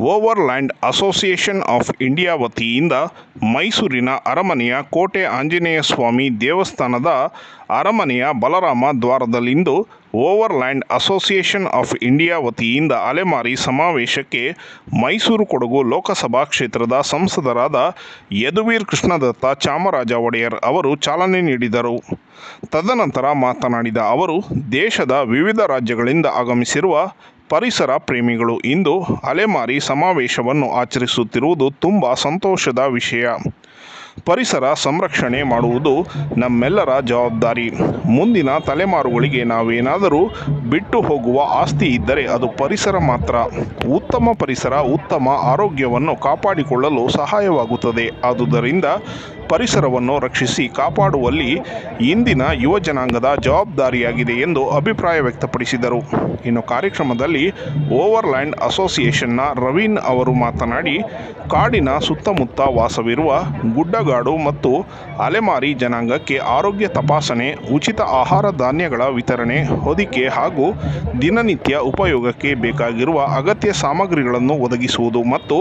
overland association of India ವತಿಯಿಂದ ಮೈಸೂರಿನ ಅರಮನೆಯ ಕೋಟೆ ಆಂಜನೇಯ ಸ್ವಾಮಿ ದೇವಸ್ಥಾನದ ಅರಮನೆಯ ಬಲರಾಮ ದ್ವಾರದಲ್ಲಿಂದು ಓವರ್ಲ್ಯಾಂಡ್ ಅಸೋಸಿಯೇಷನ್ ಆಫ್ ಇಂಡಿಯಾ ವತಿಯಿಂದ ಅಲೆಮಾರಿ ಸಮಾವೇಶಕ್ಕೆ ಮೈಸೂರು ಕೊಡಗು ಲೋಕಸಭಾ ಕ್ಷೇತ್ರದ ಸಂಸದರಾದ ಯದುವೀರ್ ಕೃಷ್ಣದತ್ತ ಚಾಮರಾಜ ಒಡೆಯರ್ ಅವರು ಚಾಲನೆ ನೀಡಿದರು. ತದನಂತರ ಮಾತನಾಡಿದ ಅವರು, ದೇಶದ ವಿವಿಧ ರಾಜ್ಯಗಳಿಂದ ಆಗಮಿಸಿರುವ ಪರಿಸರ ಪ್ರೇಮಿಗಳು ಇಂದು ಅಲೆಮಾರಿ ಸಮಾವೇಶವನ್ನು ಆಚರಿಸುತ್ತಿರುವುದು ತುಂಬ ಸಂತೋಷದ ವಿಷಯ. ಪರಿಸರ ಸಂರಕ್ಷಣೆ ಮಾಡುವುದು ನಮ್ಮೆಲ್ಲರ ಜವಾಬ್ದಾರಿ. ಮುಂದಿನ ತಲೆಮಾರುಗಳಿಗೆ ನಾವೇನಾದರೂ ಬಿಟ್ಟು ಹೋಗುವ ಆಸ್ತಿ ಇದ್ದರೆ ಅದು ಪರಿಸರ ಮಾತ್ರ. ಉತ್ತಮ ಪರಿಸರ, ಉತ್ತಮ ಆರೋಗ್ಯವನ್ನು ಕಾಪಾಡಿಕೊಳ್ಳಲು ಸಹಾಯವಾಗುತ್ತದೆ. ಆದುದರಿಂದ ಪರಿಸರವನ್ನು ರಕ್ಷಿಸಿ ಕಾಪಾಡುವಲ್ಲಿ ಇಂದಿನ ಯುವ ಜನಾಂಗದ ಜವಾಬ್ದಾರಿಯಾಗಿದೆ ಎಂದು ಅಭಿಪ್ರಾಯ ವ್ಯಕ್ತಪಡಿಸಿದರು. ಇನ್ನು ಕಾರ್ಯಕ್ರಮದಲ್ಲಿ ಓವರ್ಲ್ಯಾಂಡ್ ಅಸೋಸಿಯೇಷನ್ನ ರವೀನ್ ಅವರು ಮಾತನಾಡಿ, ಕಾಡಿನ ಸುತ್ತಮುತ್ತ ವಾಸವಿರುವ ಗುಡ್ಡಗಾಡು ಮತ್ತು ಅಲೆಮಾರಿ ಜನಾಂಗಕ್ಕೆ ಆರೋಗ್ಯ ತಪಾಸಣೆ, ಉಚಿತ ಆಹಾರ ಧಾನ್ಯಗಳ ವಿತರಣೆ, ಹೊದಿಕೆ ಹಾಗೂ ದಿನನಿತ್ಯ ಉಪಯೋಗಕ್ಕೆ ಬೇಕಾಗಿರುವ ಅಗತ್ಯ ಸಾಮಗ್ರಿಗಳನ್ನು ಒದಗಿಸುವುದು ಮತ್ತು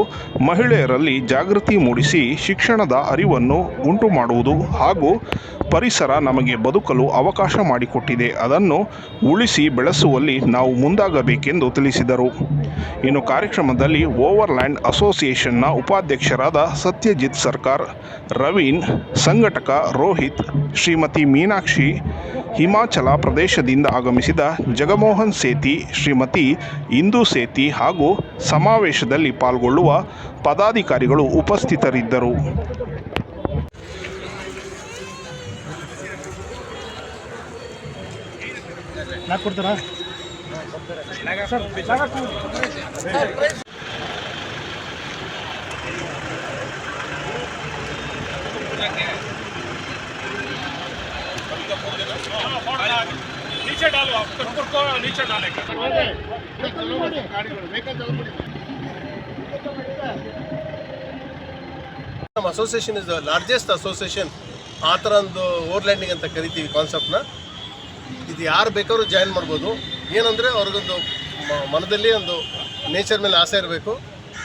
ಮಹಿಳೆಯರಲ್ಲಿ ಜಾಗೃತಿ ಮೂಡಿಸಿ ಶಿಕ್ಷಣದ ಅರಿವನ್ನು ಉಂಟು ಮಾಡುವುದು ಹಾಗೂ ಪರಿಸರ ನಮಗೆ ಬದುಕಲು ಅವಕಾಶ ಮಾಡಿಕೊಟ್ಟಿದೆ. ಅದನ್ನು ಉಳಿಸಿ ಬೆಳೆಸುವಲ್ಲಿ ನಾವು ಮುಂದಾಗಬೇಕೆಂದು ತಿಳಿಸಿದರು. ಇನ್ನು ಕಾರ್ಯಕ್ರಮದಲ್ಲಿ ಓವರ್ಲ್ಯಾಂಡ್ ಅಸೋಸಿಯೇಷನ್ನ ಉಪಾಧ್ಯಕ್ಷರಾದ ಸತ್ಯಜಿತ್ ಸರ್ಕಾರ್, ರವೀನ್, ಸಂಘಟಕ ರೋಹಿತ್, ಶ್ರೀಮತಿ ಮೀನಾಕ್ಷಿ, ಹಿಮಾಚಲ ಪ್ರದೇಶದಿಂದ ಆಗಮಿಸಿದ ಜಗಮೋಹನ್ ಸೇತಿ, ಶ್ರೀಮತಿ ಇಂದು ಸೇತಿ ಹಾಗೂ ಸಮಾವೇಶದಲ್ಲಿ ಪಾಲ್ಗೊಳ್ಳುವ ಪದಾಧಿಕಾರಿಗಳು ಉಪಸ್ಥಿತರಿದ್ದರು. ನಾಲ್ಕು ಕೊಡ್ತಾರಾ नीचे डालो आप कुकुर को नीचे डाले ನಮ್ಮ association is the largest association ಆ ಥರ ಒಂದು ಓವರ್ಲ್ಯಾಂಡಿಂಗ್ ಅಂತ ಕರಿತೀವಿ ಕಾನ್ಸೆಪ್ಟ್ನ ಇದು ಯಾರು ಬೇಕಾದ್ರೂ ಜಾಯಿನ್ ಮಾಡ್ಬೋದು. ಏನಂದರೆ ಅವ್ರಿಗೊಂದು ಮನದಲ್ಲಿ ಒಂದು ನೇಚರ್ ಮೇಲೆ ಆಸೆ ಇರಬೇಕು,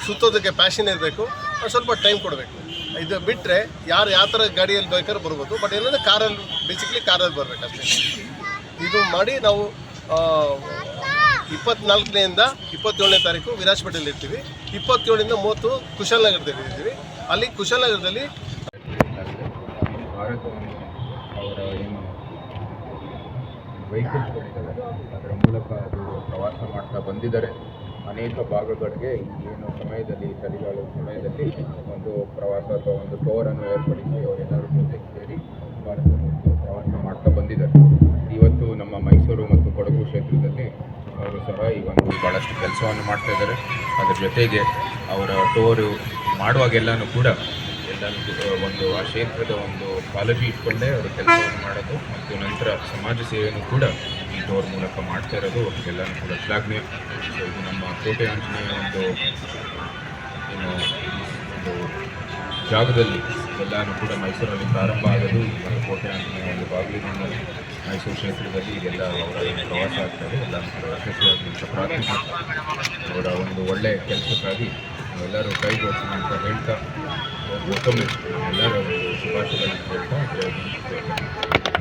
ಸುತ್ತೋದಕ್ಕೆ ಪ್ಯಾಷನ್ ಇರಬೇಕು ಸ್ವಲ್ಪ ಟೈಮ್ ಕೊಡಬೇಕು. ಇದು ಬಿಟ್ಟರೆ ಯಾರು ಯಾವ ಥರ ಗಾಡಿಯಲ್ಲಿ ಬೇಕಾದ್ರೂ ಬರ್ಬೋದು. ಬಟ್ ಏನಂದರೆ ಕಾರಲ್ಲಿ ಬೇಸಿಕಲಿ ಕಾರಲ್ಲಿ ಬರಬೇಕು ಅಷ್ಟೇ ಇದು ಮಾಡಿ ನಾವು ಇಪ್ಪತ್ನಾಲ್ಕನೆಯಿಂದ ಇಪ್ಪತ್ತೇಳನೇ ತಾರೀಕು ವಿರಾಜಪೇಟೆಯಲ್ಲಿ ಇರ್ತೀವಿ. ಇಪ್ಪತ್ತೇಳರಿಂದ ಮೂವತ್ತು ಕುಶಾಲನಗರದಲ್ಲಿ ಇರ್ತೀವಿ. ಅಲ್ಲಿ ಕುಶಾಲನಗರದಲ್ಲಿ ಏನು ಅದರ ಮೂಲಕ ಅದು ಪ್ರವಾಸ ಮಾಡ್ತಾ ಬಂದಿದ್ದಾರೆ. ಅನೇಕ ಭಾಗಗಳಿಗೆ ಏನು ಸಮಯದಲ್ಲಿ, ಚಳಿಗಾಲದ ಸಮಯದಲ್ಲಿ ಒಂದು ಪ್ರವಾಸ ಅಥವಾ ಒಂದು ಟೋರನ್ನು ಏರ್ಪಡಿಸಿ ಅವರೆಲ್ಲರೂ ಜೊತೆ ಸೇರಿ ಪ್ರವಾಸ ಮಾಡ್ತಾ ಬಂದಿದ್ದಾರೆ. ಇವತ್ತು ನಮ್ಮ ಮೈಸೂರು ಮತ್ತು ಕೊಡಗು ಕ್ಷೇತ್ರದಲ್ಲಿ ಅವರು ಸಹ ಈ ಒಂದು ಭಾಳಷ್ಟು ಕೆಲಸವನ್ನು ಮಾಡ್ತಾ ಇದ್ದಾರೆ. ಅದರ ಜೊತೆಗೆ ಅವರ ಟೋರು ಮಾಡುವಾಗೆಲ್ಲನೂ ಕೂಡ ಕೂಡ ಒಂದು ಆ ಕ್ಷೇತ್ರದ ಒಂದು ಕಾಳಜಿ ಇಟ್ಕೊಂಡೇ ಅವರು ಕೆಲಸವನ್ನು ಮಾಡೋದು ಮತ್ತು ನಂತರ ಸಮಾಜ ಸೇವೆಯನ್ನು ಕೂಡ ಈ ಟೋರ್ ಮೂಲಕ ಮಾಡ್ತಾ ಇರೋದು. ಎಲ್ಲನೂ ಕೂಡ ಶ್ಲಾಘನೆ. ಇದು ನಮ್ಮ ಕೋಟೆ ಆಂಜನೇಯ ಒಂದು, ಏನು, ಒಂದು ಜಾಗದಲ್ಲಿ ಎಲ್ಲನೂ ಕೂಡ ಮೈಸೂರಲ್ಲಿ ಪ್ರಾರಂಭ ಆಗೋದು. ಕೋಟೆ ಆಂಜನೇಯ ಒಂದು ಬಾಗಿಲಿನಲ್ಲಿ ಮೈಸೂರು ಕ್ಷೇತ್ರದಲ್ಲಿ ಇದೆಲ್ಲ ಅವರ ಏನು ಪ್ರವಾಸ ಆಗ್ತದೆ ಎಲ್ಲನೂ ಕೂಡ ಯಶಸ್ವಿಯಾಗಿ ಪ್ರಾರ್ಥನೆ ಅವರ ಒಂದು ಒಳ್ಳೆಯ ಕೆಲಸಕ್ಕಾಗಿ ಎಲ್ಲರೂ ಕೈಗೊಳಿಸಿ ಅಂತ ಹೇಳ್ತಾ ಮತ್ತೊಮ್ಮೆ ಎಲ್ಲರೂ ಶುಭಾಶಯಗಳನ್ನು ಹೇಳ್ತಾ